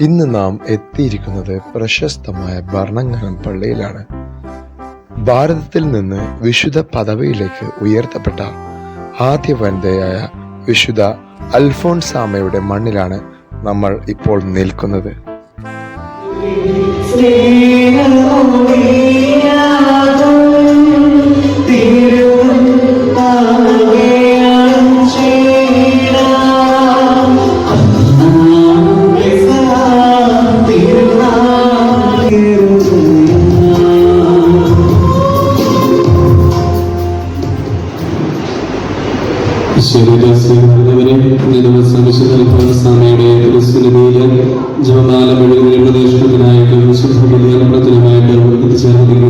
ഇന്ന് നാം എത്തിയിരിക്കുന്നത് പ്രശസ്തമായ ഭരണങ്ങാനം പള്ളിയിലാണ്. ഭാരതത്തിൽ നിന്ന് വിശുദ്ധ പദവിയിലേക്ക് ഉയർത്തപ്പെട്ട ആദ്യ വനിതയായ വിശുദ്ധ അൽഫോൺസാമയുടെ മണ്ണിലാണ് നമ്മൾ ഇപ്പോൾ നിൽക്കുന്നത്. ശരീരസ്വീകരണവരെ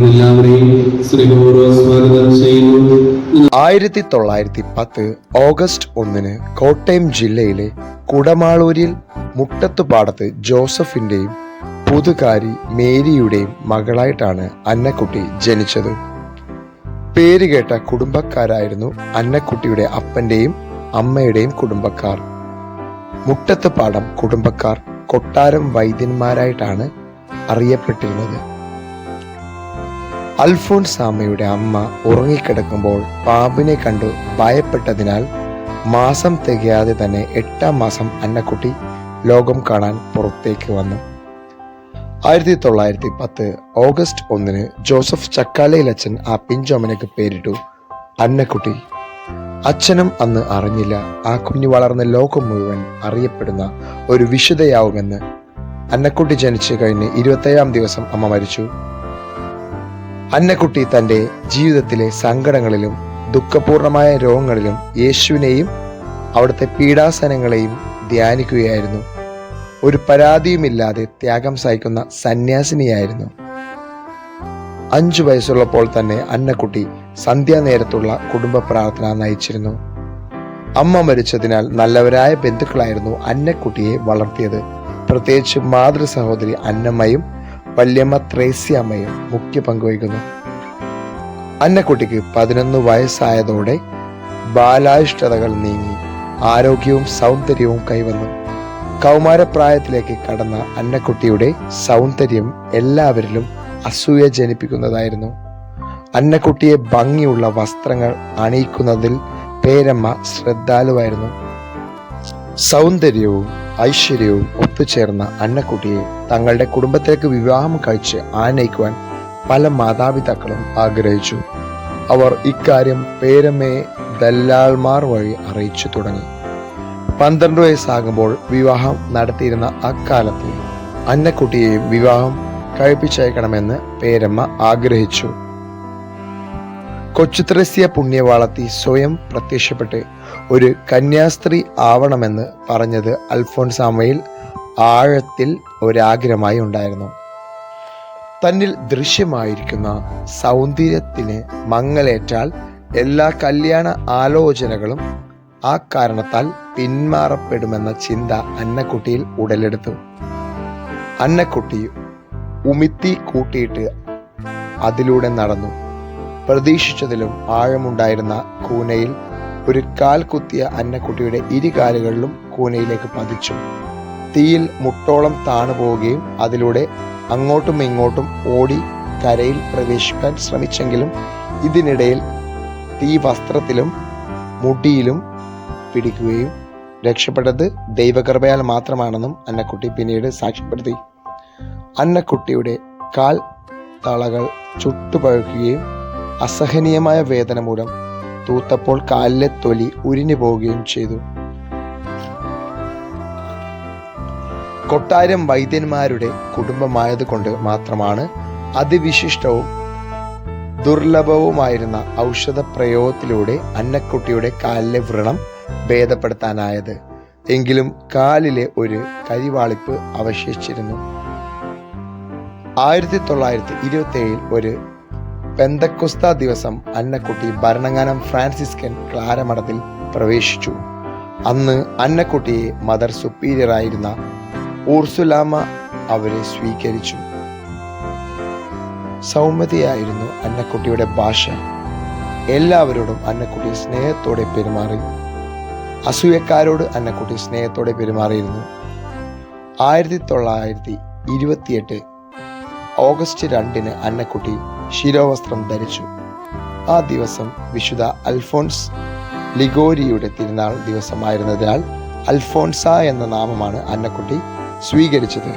എല്ലാവരെയും സ്വാഗതം ചെയ്യുന്നു. ആയിരത്തി തൊള്ളായിരത്തി പത്ത് ഓഗസ്റ്റ് ഒന്നിന് കോട്ടയം ജില്ലയിലെ കുടമാളൂരിൽ മുട്ടത്തുപാടത്ത് ജോസഫിന്റെയും പുതുകാരി മേരിയുടെയും മകളായിട്ടാണ് അന്നക്കുട്ടി ജനിച്ചത്. പേരുകേട്ട കുടുംബക്കാരായിരുന്നു അന്നക്കുട്ടിയുടെ അപ്പന്റെയും അമ്മയുടെയും കുടുംബക്കാർ. മുട്ടത്തുപാടം കുടുംബക്കാർ കൊട്ടാരം വൈദ്യന്മാരായിട്ടാണ് അറിയപ്പെട്ടിരുന്നത്. അൽഫോൻസാമയുടെ അമ്മ ഉറങ്ങിക്കിടക്കുമ്പോൾ പാമ്പിനെ കണ്ടു ഭയപ്പെട്ടതിനാൽ മാസം തികയാതെ തന്നെ എട്ടാം മാസം അന്നക്കുട്ടി ലോകം കാണാൻ പുറത്തേക്ക് വന്നു. ആയിരത്തി തൊള്ളായിരത്തി പത്ത് ഓഗസ്റ്റ് ഒന്നിന് ജോസഫ് ചക്കാലയിലച്ചൻ ആ പിഞ്ചോമനക്ക് പേരിട്ടു അന്നക്കുട്ടി അച്ഛനും അന്ന് അറിഞ്ഞില്ല. ആ കുഞ്ഞു വളർന്ന ലോകം മുഴുവൻ അറിയപ്പെടുന്ന ഒരു വിശുദ്ധയാവുമെന്ന്. അന്നക്കുട്ടി ജനിച്ചു കഴിഞ്ഞ് ഇരുപത്തേഴാം ദിവസം അമ്മ മരിച്ചു. അന്നക്കുട്ടി തന്റെ ജീവിതത്തിലെ സങ്കടങ്ങളിലും ദുഃഖപൂർണമായ രോഗങ്ങളിലും യേശുവിനെയും അവിടുത്തെ പീഡാസനങ്ങളെയും ധ്യാനിക്കുകയായിരുന്നു. ഒരു പരാതിയുമില്ലാതെ ത്യാഗം സഹിക്കുന്ന സന്യാസിനിയായിരുന്നു. അഞ്ചു വയസ്സുള്ളപ്പോൾ തന്നെ അന്നക്കുട്ടി സന്ധ്യാനേരത്തുള്ള കുടുംബ പ്രാർത്ഥന നയിച്ചിരുന്നു. അമ്മ മരിച്ചതിനാൽ നല്ലവരായ ബന്ധുക്കളായിരുന്നു അന്നക്കുട്ടിയെ വളർത്തിയത്. പ്രത്യേകിച്ച് മാതൃ സഹോദരി അന്നമ്മയും വല്യമ്മ ത്രേസ്യമ്മയും മുഖ്യ പങ്കുവഹിക്കുന്നു അന്നക്കുട്ടിക്ക് പതിനൊന്ന് വയസ്സായതോടെ ബാലായിഷ്ടതകൾ നീങ്ങി ആരോഗ്യവും സൗന്ദര്യവും കൈവന്നു. കൗമാരപ്രായത്തിലേക്ക് കടന്ന അന്നക്കുട്ടിയുടെ സൗന്ദര്യം എല്ലാവരിലും അസൂയ ജനിപ്പിക്കുന്നതായിരുന്നു. അന്നക്കുട്ടിയെ ഭംഗിയുള്ള വസ്ത്രങ്ങൾ അണിയിക്കുന്നതിൽ പേരമ്മ ശ്രദ്ധാലുവായിരുന്നു. സൗന്ദര്യവും ഐശ്വര്യവും ഒത്തുചേർന്ന അന്നക്കുട്ടിയെ തങ്ങളുടെ കുടുംബത്തിലേക്ക് വിവാഹം കഴിച്ച് ആനയിക്കുവാൻ പല മാതാപിതാക്കളും ആഗ്രഹിച്ചു. അവർ ഇക്കാര്യം പേരമ്മയെ ദല്ലാൾമാർ വഴി അറിയിച്ചു തുടങ്ങി. പന്ത്രണ്ട് വയസ്സാകുമ്പോൾ വിവാഹം നടത്തിയിരുന്ന അക്കാലത്ത് അന്നക്കുട്ടിയെയും വിവാഹം കഴിപ്പിച്ചയക്കണമെന്ന് പേരമ്മ ആഗ്രഹിച്ചു. കൊച്ചുത്രസ്യ പുണ്യവാളത്തി സ്വയം പ്രത്യക്ഷപ്പെട്ട് ഒരു കന്യാസ്ത്രീ ആവണമെന്ന് പറഞ്ഞത് അൽഫോൺസാമയിൽ ആഴത്തിൽ ഒരാഗ്രഹമായി ഉണ്ടായിരുന്നു. തന്നിൽ ദൃശ്യമായിരിക്കുന്ന സൗന്ദര്യത്തിന് മങ്ങലേറ്റാൽ എല്ലാ കല്യാണ ആലോചനകളും ആ കാരണത്താൽ പിന്മാറപ്പെടുമെന്ന ചിന്ത അന്നക്കുട്ടിയിൽ ഉടലെടുത്തു. അന്നക്കുട്ടി ഉമിത്തി കൂട്ടിയിട്ട് അതിലൂടെ നടന്നു. പ്രതീക്ഷിച്ചതിലും ആഴമുണ്ടായിരുന്ന കൂനയിൽ ഒരു കാൽ കുത്തിയ അന്നക്കുട്ടിയുടെ ഇരു കാലുകളിലും കൂനയിലേക്ക് പതിച്ചു. തീയിൽ മുട്ടോളം താണു പോവുകയും അതിലൂടെ അങ്ങോട്ടും ഇങ്ങോട്ടും ഓടി കരയിൽ പ്രവേശിക്കാൻ ശ്രമിച്ചെങ്കിലും ഇതിനിടയിൽ തീ വസ്ത്രത്തിലും മുടിയിലും പിടിക്കുകയും രക്ഷപ്പെട്ടത് ദൈവകൃപയാൽ മാത്രമാണെന്നും അന്നക്കുട്ടി പിന്നീട് സാക്ഷ്യപ്പെടുത്തി. അന്നക്കുട്ടിയുടെ കാൽ തളകൾ ചുട്ടുപഴുക്കുകയും അസഹനീയമായ വേദന മൂലം തൂത്തപ്പോൾ കാലിലെ തൊലി ഉരിഞ്ഞു പോവുകയും ചെയ്തു. കൊട്ടാരം വൈദ്യന്മാരുടെ കുടുംബമായതുകൊണ്ട് മാത്രമാണ് അതിവിശിഷ്ടവും ദുർലഭവുമായിരുന്ന ഔഷധ പ്രയോഗത്തിലൂടെ അന്നക്കുട്ടിയുടെ കാലിലെ വ്രണം ഭേദപ്പെടുത്താനായത്. എങ്കിലും കാലിലെ ഒരു കരിവാളിപ്പ് അവശേഷിച്ചിരുന്നു. ആയിരത്തി തൊള്ളായിരത്തി ഇരുപത്തി ഏഴിൽ ഒരു പെന്തക്കുസ്ത ദിവസം അന്നക്കുട്ടി ഭരണങ്ങാനം ഫ്രാൻസിസ്കൻ ക്ലാരമഠത്തിൽ പ്രവേശിച്ചു. അന്ന് അന്നക്കുട്ടിയെ മദർ സുപ്പീരിയർ ആയിരുന്ന ഊർസുലാമ അവരെ സ്വീകരിച്ചു. സൗമ്യതയായിരുന്നു അന്നക്കുട്ടിയുടെ ഭാഷ. എല്ലാവരോടും അന്നക്കുട്ടി സ്നേഹത്തോടെ പെരുമാറി. അസൂയക്കാരോട് അന്നക്കുട്ടി സ്നേഹത്തോടെ പെരുമാറിയിരുന്നു. ആയിരത്തി തൊള്ളായിരത്തി ഇരുപത്തിയെട്ട് ഓഗസ്റ്റ് രണ്ടിന് അന്നക്കുട്ടി ശിരോവസ്ത്രം ധരിച്ചു. ആ ദിവസം വിശുദ്ധ അൽഫോൺസ് ലിഗോരിയുടെ തിരുനാൾ ദിവസമായിരുന്നതിനാൽ അൽഫോൺസ എന്ന നാമമാണ് അന്നക്കുട്ടി സ്വീകരിച്ചത്.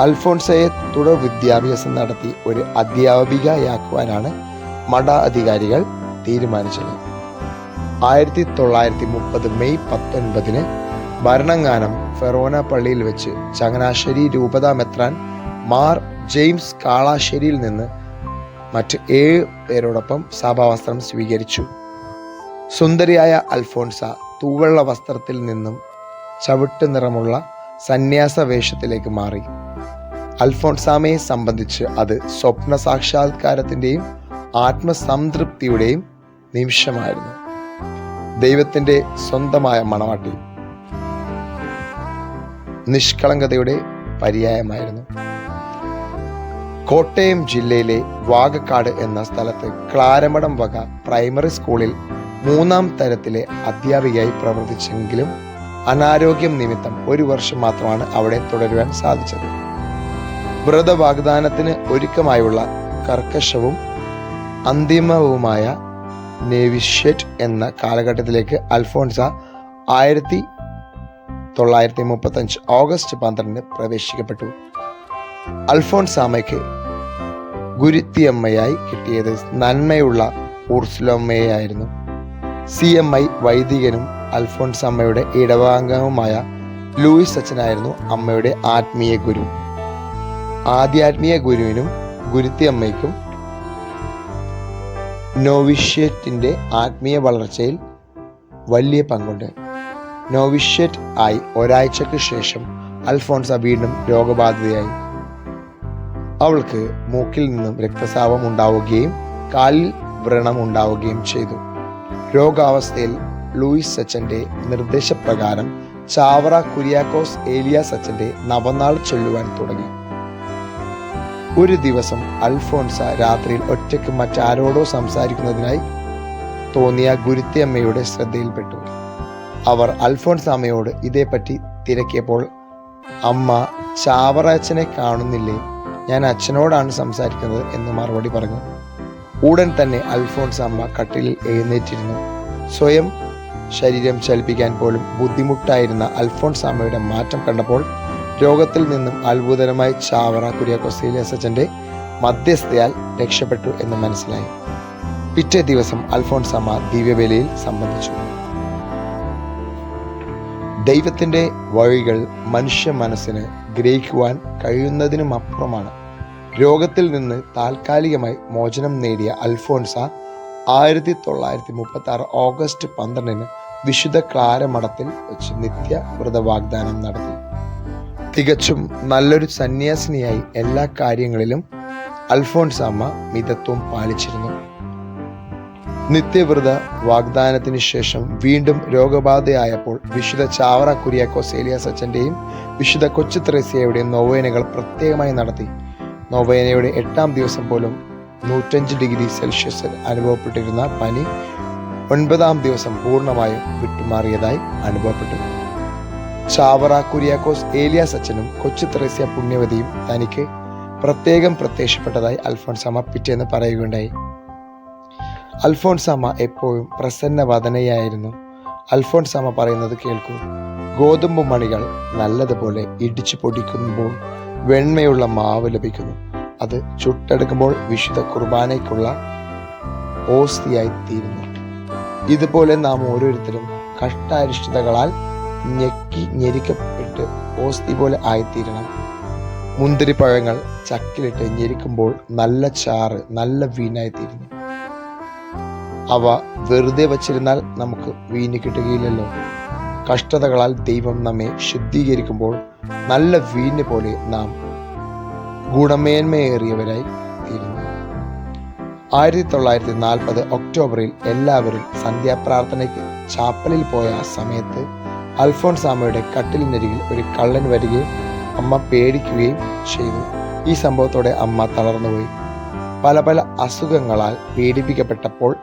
അൽഫോൺസയെ തുടർ വിദ്യാഭ്യാസം നടത്തി ഒരു അധ്യാപികയാക്കുവാനാണ് മഠ അധികാരികൾ തീരുമാനിച്ചത്. ആയിരത്തി തൊള്ളായിരത്തി മുപ്പത് മെയ് പത്തൊൻപതിന് ഭരണങ്ങാനം ഫെറോന പള്ളിയിൽ വെച്ച് ചങ്ങനാശ്ശേരി രൂപതാ മെത്രാൻ മാർ ജെയിംസ് കാളാശ്ശേരിയിൽ നിന്ന് മറ്റ് ഏഴ് പേരോടൊപ്പം സഭാവസ്ത്രം സ്വീകരിച്ചു. സുന്ദരിയായ അൽഫോൺസ തൂവെള്ള വസ്ത്രത്തിൽ നിന്നും ചവിട്ട് നിറമുള്ള സന്യാസ വേഷത്തിലേക്ക് മാറി. അൽഫോൺസാമയെ സംബന്ധിച്ച് അത് സ്വപ്ന സാക്ഷാത്കാരത്തിന്റെയും ആത്മസംതൃപ്തിയുടെയും നിമിഷമായിരുന്നു. ദൈവത്തിന്റെ സ്വന്തമായ മണവാട്ടി നിഷ്കളങ്കതയുടെ പര്യായമായിരുന്നു. കോട്ടയം ജില്ലയിലെ വാഗക്കാട് എന്ന സ്ഥലത്ത് ക്ലാരമടം വക പ്രൈമറി സ്കൂളിൽ മൂന്നാം തരത്തിലെ അധ്യാപികയായി പ്രവർത്തിച്ചെങ്കിലും അനാരോഗ്യം നിമിത്തം ഒരു വർഷം മാത്രമാണ് അവിടെ തുടരുവാൻ സാധിച്ചത്. വ്രത വാഗ്ദാനത്തിന് ഒരുക്കമായുള്ള കർക്കശവും അന്തിമവുമായ നേവിഷ്യറ്റ് എന്ന കാലഘട്ടത്തിലേക്ക് അൽഫോൺസ ആയിരത്തി തൊള്ളായിരത്തി മുപ്പത്തഞ്ച് ഓഗസ്റ്റ് പന്ത്രണ്ടിന് പ്രവേശിക്കപ്പെട്ടു. അൽഫോൺസാമയ്ക്ക് ഗുരുത്തിയമ്മയായി കിട്ടിയത് നന്മയുള്ള ഊർസുലമ്മയായിരുന്നു. സി എം ഐ വൈദികനും അൽഫോൻസാമ്മയുടെ ഇടവാംഗവുമായ ലൂയിസ് അച്ഛനായിരുന്നു അമ്മയുടെ ആത്മീയ ഗുരു. ആധ്യാത്മീയ ഗുരുവിനും ഗുരുത്തിയമ്മയ്ക്കും നോവിഷ്യറ്റിന്റെ ആത്മീയ വളർച്ചയിൽ വലിയ പങ്കുണ്ട്. നോവിഷ്യറ്റ് ആയി ഒരാഴ്ചക്ക് ശേഷം അൽഫോൺസ വീണ്ടും രോഗബാധിതയായി. അവൾക്ക് മൂക്കിൽ നിന്നും രക്തസ്രാവം ഉണ്ടാവുകയും കാലിൽ വ്രണം ഉണ്ടാവുകയും ചെയ്തു. രോഗാവസ്ഥയിൽ ലൂയിസ് സച്ചന്റെ നിർദ്ദേശപ്രകാരം ചാവറ കുര്യാക്കോസ് ഏലിയ സച്ചന്റെ നവനാൾ ചൊല്ലുവാൻ തുടങ്ങി. ഒരു ദിവസം അൽഫോൻസ രാത്രിയിൽ ഒറ്റയ്ക്ക് മറ്റാരോടോ സംസാരിക്കുന്നതിനായി തോന്നിയ ഗുരുത്തിയമ്മയുടെ ശ്രദ്ധയിൽപ്പെട്ടു. അവർ അൽഫോൺസ് അമ്മയോട് ഇതേപ്പറ്റി തിരക്കിയപ്പോൾ അമ്മ ചാവറാച്ചനെ കാണുന്നില്ലേ? ഞാൻ അച്ഛനോടാണ് സംസാരിക്കുന്നത് എന്ന് മറുപടി പറഞ്ഞു. ഉടൻ തന്നെ അൽഫോൺസ് അമ്മ കട്ടിലിൽ എഴുന്നേറ്റിരുന്നു. സ്വയം ശരീരം ചലിപ്പിക്കാൻ പോലും ബുദ്ധിമുട്ടായിരുന്ന അൽഫോൺസ് അമ്മയുടെ മാറ്റം കണ്ടപ്പോൾ രോഗത്തിൽ നിന്നും അത്ഭുതകരമായി ചാവറ കുര്യാക്കോസേലിയസ് അച്ഛന്റെ മധ്യസ്ഥയാൽ രക്ഷപ്പെട്ടു എന്ന് മനസ്സിലായി. പിറ്റേ ദിവസം അൽഫോൺസ് അമ്മ ദിവ്യബലിയിൽ സംബന്ധിച്ചു. ദൈവത്തിന്റെ വഴികൾ മനുഷ്യ മനസ്സിന് ഗ്രഹിക്കുവാൻ കഴിയുന്നതിനും അപ്പുറമാണ്. രോഗത്തിൽ നിന്ന് താൽക്കാലികമായി മോചനം നേടിയ അൽഫോൺസ ആയിരത്തി തൊള്ളായിരത്തി മുപ്പത്തി ആറ് ഓഗസ്റ്റ് പന്ത്രണ്ടിന് വിശുദ്ധ ക്ലാരമഠത്തിൽ വെച്ച് നിത്യ വ്രതവാഗ്ദാനം നടത്തി. തികച്ചും നല്ലൊരു സന്യാസിനിയായി എല്ലാ കാര്യങ്ങളിലും അൽഫോൺസാമ്മ മിതത്വം പാലിച്ചിരുന്നു. നിത്യവ്രത വാഗ്ദാനത്തിന് ശേഷം വീണ്ടും രോഗബാധയായപ്പോൾ വിശുദ്ധ ചാവറ കുര്യാക്കോസ് ഏലിയാസ് സച്ചന്റെയും വിശുദ്ധ കൊച്ചു ത്രേസ്യയുടെയും നൊവേനകൾ പ്രത്യേകമായി നടത്തി. നോവേനയുടെ എട്ടാം ദിവസം പോലും നൂറ്റഞ്ച് ഡിഗ്രി സെൽഷ്യസ് അനുഭവപ്പെട്ടിരുന്ന പനി ഒൻപതാം ദിവസം പൂർണമായും വിട്ടുമാറിയതായി അനുഭവപ്പെട്ടു. ചാവറ കുര്യാക്കോസ് ഏലിയാസ് അച്ഛനും കൊച്ചു ത്രേസ്യ പുണ്യവതിയും തനിക്ക് പ്രത്യേകം പ്രത്യക്ഷപ്പെട്ടതായി അൽഫോൺസാമ പിറ്റേന്ന് പറയുകയുണ്ടായി. അൽഫോൺസാമ എപ്പോഴും പ്രസന്ന വദനയായിരുന്നു അൽഫോൺസാമ പറയുന്നത് കേൾക്കൂ ഗോതമ്പ് മണികൾ നല്ലതുപോലെ ഇടിച്ചു പൊടിക്കുമ്പോൾ വെണ്മയുള്ള മാവ് ലഭിക്കുന്നു. അത് ചുട്ടെടുക്കുമ്പോൾ വിശുദ്ധ കുർബാനയ്ക്കുള്ള ഓസ്തിയായി തീരുന്നു. ഇതുപോലെ നാം ഓരോരുത്തരും കഷ്ടാരിഷ്ടതകളാൽ ഞെക്കി ഞെരിക്കപ്പെട്ട് ഓസ്തി പോലെ ആയിത്തീരണം. മുന്തിരിപ്പഴങ്ങൾ ചക്കിലിട്ട് ഞെരിക്കുമ്പോൾ നല്ല ചാറ് നല്ല വീഞ്ഞായിത്തീരുന്നു അവ വെറുതെ വച്ചിരുന്നാൽ നമുക്ക് വീഞ്ഞ് കിട്ടുകയില്ലല്ലോ. കഷ്ടതകളാൽ ദൈവം നമ്മെ ശുദ്ധീകരിക്കുമ്പോൾ നല്ല വീഞ്ഞ് പോലെ നാം ഗുണമേന്മയേറിയവരായി തീരുന്നു. ആയിരത്തി തൊള്ളായിരത്തി നാൽപ്പത് ഒക്ടോബറിൽ എല്ലാവരും സന്ധ്യാപ്രാർത്ഥനയ്ക്ക് ചാപ്പലിൽ പോയ സമയത്ത് അൽഫോൺസാമയുടെ കട്ടിലിനരികിൽ ഒരു കള്ളൻ വരികയും അമ്മ പേടിക്കുകയും ചെയ്തു. ഈ സംഭവത്തോടെ അമ്മ തളർന്നുപോയി. പല പല അസുഖങ്ങളാൽ പീഡിപ്പിക്കപ്പെട്ടപ്പോൾ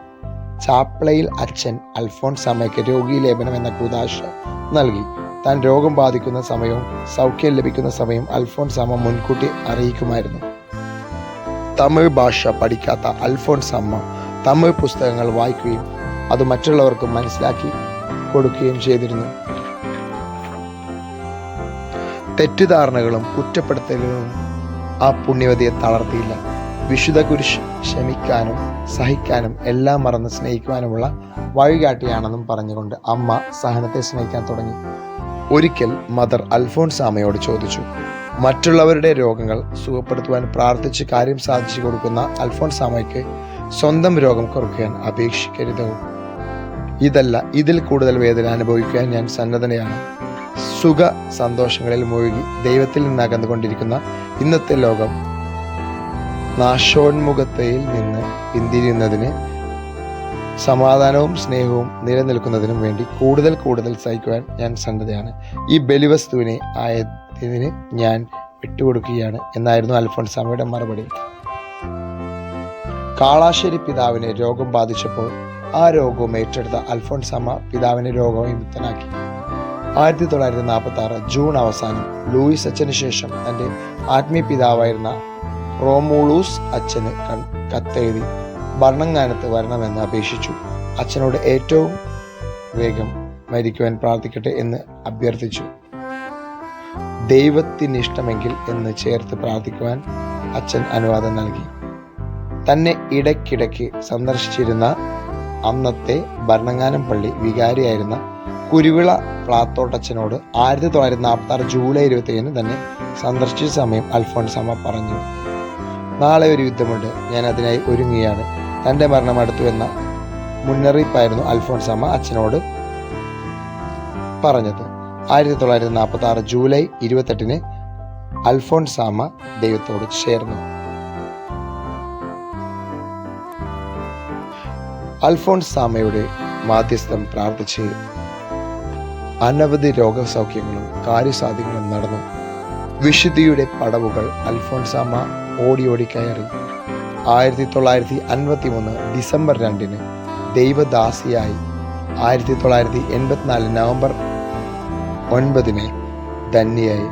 ചാപ്ലയിൽ അച്ഛൻ അൽഫോൺസ് അൽഫോൺസാമയ്ക്ക് രോഗീലേപനം എന്ന കൂതാശ നൽകി. താൻ രോഗം ബാധിക്കുന്ന സമയവും സൗഖ്യം ലഭിക്കുന്ന സമയം അൽഫോൺസാമ്മ മുൻകൂട്ടി അറിയിക്കുമായിരുന്നു. തമിഴ് ഭാഷ പഠിക്കാത്ത അൽഫോൺസ് അമ്മ തമിഴ് പുസ്തകങ്ങൾ വായിക്കുകയും അത് മറ്റുള്ളവർക്ക് മനസ്സിലാക്കി കൊടുക്കുകയും ചെയ്തിരുന്നു. തെറ്റിദ്ധാരണകളും കുറ്റപ്പെടുത്തലുകളും ആ പുണ്യവതിയെ തളർത്തിയില്ല. വിശുദ്ധ കുരിശ് ക്ഷമിക്കാനും സഹിക്കാനും എല്ലാം മറന്ന് സ്നേഹിക്കുവാനുമുള്ള വഴികാട്ടിയാണെന്നും പറഞ്ഞുകൊണ്ട് അമ്മ സഹനത്തെ സ്നേഹിക്കാൻ തുടങ്ങി. ഒരിക്കൽ മദർ അൽഫോൺസാമയോട് ചോദിച്ചു മറ്റുള്ളവരുടെ രോഗങ്ങൾ സുഖപ്പെടുത്തുവാൻ പ്രാർത്ഥിച്ച് കാര്യം സാധിച്ചു കൊടുക്കുന്ന അൽഫോൺസാമയ്ക്ക് സ്വന്തം രോഗം കുറയ്ക്കാൻ അപേക്ഷിക്കരുതോ? ഇതല്ല ഇതിൽ കൂടുതൽ വേദന അനുഭവിക്കാൻ ഞാൻ സന്നദ്ധനയാണ്. സുഖ സന്തോഷങ്ങളിൽ മുഴുകി ദൈവത്തിൽ നിന്ന് അകന്നുകൊണ്ടിരിക്കുന്ന ഇന്നത്തെ ലോകം നാശോന്മുഖതയിൽ നിന്ന് പിന്തിരിയുന്നതിന് സമാധാനവും സ്നേഹവും നിലനിൽക്കുന്നതിനും വേണ്ടി കൂടുതൽ കൂടുതൽ സഹിക്കുവാൻ ഞാൻ സന്നദ്ധയാണ്. ഈ ബലിവസ്തുവിനെ ആയതിന് ഞാൻ വിട്ടുകൊടുക്കുകയാണ് എന്നായിരുന്നു അൽഫോൺസാമയുടെ മറുപടി. കാളാശ്ശേരി പിതാവിന് രോഗം ബാധിച്ചപ്പോൾ ആ രോഗവും ഏറ്റെടുത്ത അൽഫോൺസാമ പിതാവിനെ രോഗവിമുക്തനാക്കി. ആയിരത്തി തൊള്ളായിരത്തി നാൽപ്പത്തി ആറ് ജൂൺ അവസാനം ലൂയിസ് അച്ഛന് ശേഷം തന്റെ ആത്മീയ പിതാവായിരുന്ന റോമൂളൂസ് അച്ഛന് കത്തെഴുതി ഭരണങ്ങാനത്ത് വരണമെന്ന് അപേക്ഷിച്ചു. അച്ഛനോട് ഏറ്റവും വേഗം മരിക്കുവാൻ പ്രാർത്ഥിക്കട്ടെ എന്ന് അഭ്യർത്ഥിച്ചു. ദൈവത്തിന് ഇഷ്ടമെങ്കിൽ എന്ന് ചേർത്ത് പ്രാർത്ഥിക്കുവാൻ അച്ഛൻ അനുവാദം നൽകി. തന്നെ ഇടയ്ക്കിടയ്ക്ക് സന്ദർശിച്ചിരുന്ന അന്നത്തെ ഭരണങ്ങാനം പള്ളി വികാരിയായിരുന്ന കുരുവിള പ്ലാത്തോട്ടച്ചനോട് ആയിരത്തി തൊള്ളായിരത്തി നാൽപ്പത്തി ആറ് ജൂലൈ ഇരുപത്തി ഏഴിന് തന്നെ സന്ദർശിച്ച സമയം അൽഫോൺസമ്മ പറഞ്ഞു. നാളെ ഒരു യുദ്ധമുണ്ട്. ഞാൻ അതിനായി ഒരുങ്ങുകയാണ്. തന്റെ മരണം അടുത്തു എന്ന മുന്നറിയിപ്പായിരുന്നു അൽഫോൺസമ്മ അച്ഛനോട് പറഞ്ഞത്. ആയിരത്തി തൊള്ളായിരത്തി നാൽപ്പത്തി ആറ് ജൂലൈ ഇരുപത്തെട്ടിന് അൽഫോൺസാമ ദൈവത്തോട് ചേർന്നു. അൽഫോൺസാമയുടെ മാധ്യസ്ഥം പ്രാർത്ഥിച്ച് അനവധി രോഗസൗഖ്യങ്ങളും കാര്യസാധ്യങ്ങളും നടന്നു. വിശുദ്ധിയുടെ പടവുകൾ അൽഫോൺസാമ ഓടി ഓടി കയറി. ആയിരത്തി തൊള്ളായിരത്തി അൻപത്തി മൂന്ന് ഡിസംബർ രണ്ടിന് ദൈവദാസിയായി. ആയിരത്തി തൊള്ളായിരത്തി എൺപത്തിനാല് നവംബർ ഒൻപതിന് ധന്യയായി.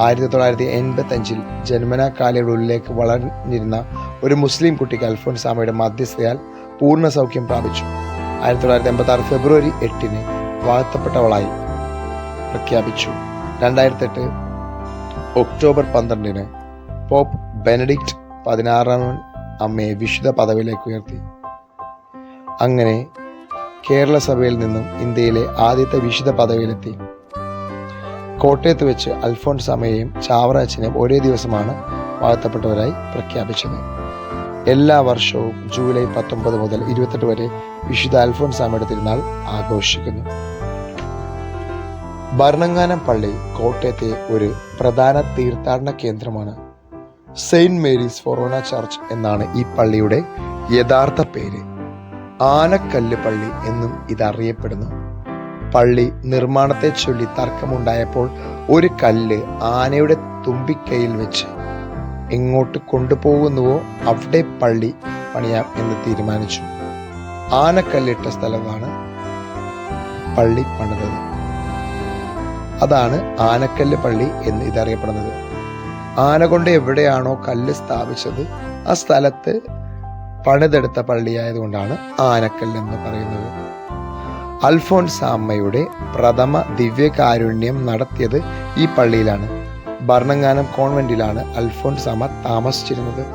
ആയിരത്തി തൊള്ളായിരത്തി എൺപത്തി അഞ്ചിൽ ജന്മനാ കാലയുടെ ഉള്ളിലേക്ക് വളർന്നിരുന്ന ഒരു മുസ്ലിം കുട്ടിക്ക് അൽഫോൻസാമയുടെ മധ്യസ്ഥയാൽ പൂർണ സൗഖ്യം പ്രാപിച്ചു. ആയിരത്തി തൊള്ളായിരത്തി എൺപത്തി ആറ് ഫെബ്രുവരി എട്ടിന് വാഴ്ത്തപ്പെട്ടവളായി പ്രഖ്യാപിച്ചു. രണ്ടായിരത്തി എട്ട് ഒക്ടോബർ പന്ത്രണ്ടിന് പോപ്പ് ബെനഡിക്റ്റ് പതിനാറാമൻ അമ്മയെ വിശുദ്ധ പദവിയിലേക്ക് ഉയർത്തി. അങ്ങനെ കേരള സഭയിൽ നിന്നും ഇന്ത്യയിലെ ആദ്യത്തെ വിശുദ്ധ പദവിയിലെത്തി. കോട്ടയത്ത് വെച്ച് അൽഫോൺസ് അമ്മയെയും ചാവറ അച്ഛനെയും ഒരേ ദിവസമാണ് വാഴ്ത്തപ്പെട്ടവരായി പ്രഖ്യാപിച്ചത്. എല്ലാ വർഷവും ജൂലൈ പത്തൊമ്പത് മുതൽ ഇരുപത്തെട്ട് വരെ വിശുദ്ധ അൽഫോൺസ് അമ്മയുടെ തിരുനാൾ ആഘോഷിക്കുന്നു. ഭരണങ്ങാനം പള്ളി കോട്ടയത്തെ ഒരു പ്രധാന തീർത്ഥാടന കേന്ദ്രമാണ്. സെയിന്റ് മേരീസ് ഫൊറോണ ചർച്ച് എന്നാണ് ഈ പള്ളിയുടെ യഥാർത്ഥ പേര്. ആനക്കല്ല് പള്ളി എന്നും ഇതറിയപ്പെടുന്നു. പള്ളി നിർമ്മാണത്തെ ചൊല്ലി തർക്കമുണ്ടായപ്പോൾ ഒരു കല്ല് ആനയുടെ തുമ്പിക്കൈയിൽ വെച്ച് എങ്ങോട്ട് കൊണ്ടുപോകുന്നുവോ അവിടെ പള്ളി പണിയാം എന്ന് തീരുമാനിച്ചു. ആനക്കല്ലിട്ട സ്ഥലമാണ് പള്ളി പണിതത്. അതാണ് ആനക്കല്ല് പള്ളി എന്ന് ഇതറിയപ്പെടുന്നത്. ആന കൊണ്ട് എവിടെയാണോ കല്ല് സ്ഥാപിച്ചത് ആ സ്ഥലത്ത് പണിതെടുത്ത പള്ളിയായതുകൊണ്ടാണ് ആനക്കല്ല് എന്ന് പറയുന്നത്. അൽഫോൺസാമ്മയുടെ പ്രഥമ ദിവ്യകാരുണ്യം നടത്തിയത് ഈ പള്ളിയിലാണ്. ഭരണങ്ങാനം കോൺവെന്റിലാണ് അൽഫോൺസാമ താമസിച്ചിരുന്നത്.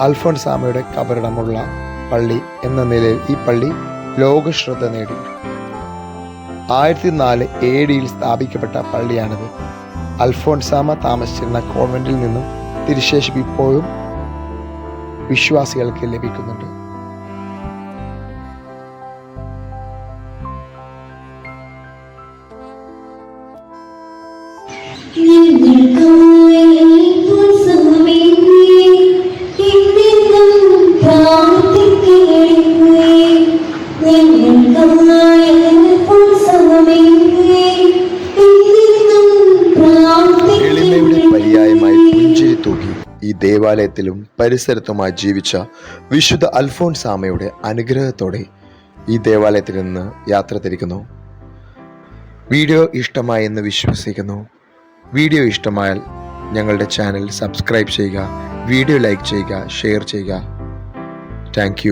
അൽഫോൺസാമയുടെ കബറിടമുള്ള പള്ളി എന്ന നിലയിൽ ഈ പള്ളി ലോകശ്രദ്ധ നേടി. ആയിരത്തി നാല് എ ഡിയിൽ സ്ഥാപിക്കപ്പെട്ട പള്ളിയാണിത്. അൽഫോൺസാമ താമസിച്ചിരുന്ന കോൺവെന്റിൽ നിന്നും തിരുശേഷിപ്പ് ഇപ്പോഴും വിശ്വാസികൾക്ക് ലഭിക്കുന്നുണ്ട്. ഈ ദേവാലയത്തിലും പരിസരത്തുമായി ജീവിച്ച വിശുദ്ധ അൽഫോൺസാമയുടെ അനുഗ്രഹത്തോടെ ഈ ദേവാലയത്തിൽ നിന്ന് യാത്ര തിരിക്കുന്നു. വീഡിയോ ഇഷ്ടമായി എന്ന് വിശ്വസിക്കുന്നു. വീഡിയോ ഇഷ്ടമായാൽ ഞങ്ങളുടെ ചാനൽ സബ്സ്ക്രൈബ് ചെയ്യുക വീഡിയോ ലൈക്ക് ചെയ്യുക ഷെയർ ചെയ്യുക. താങ്ക്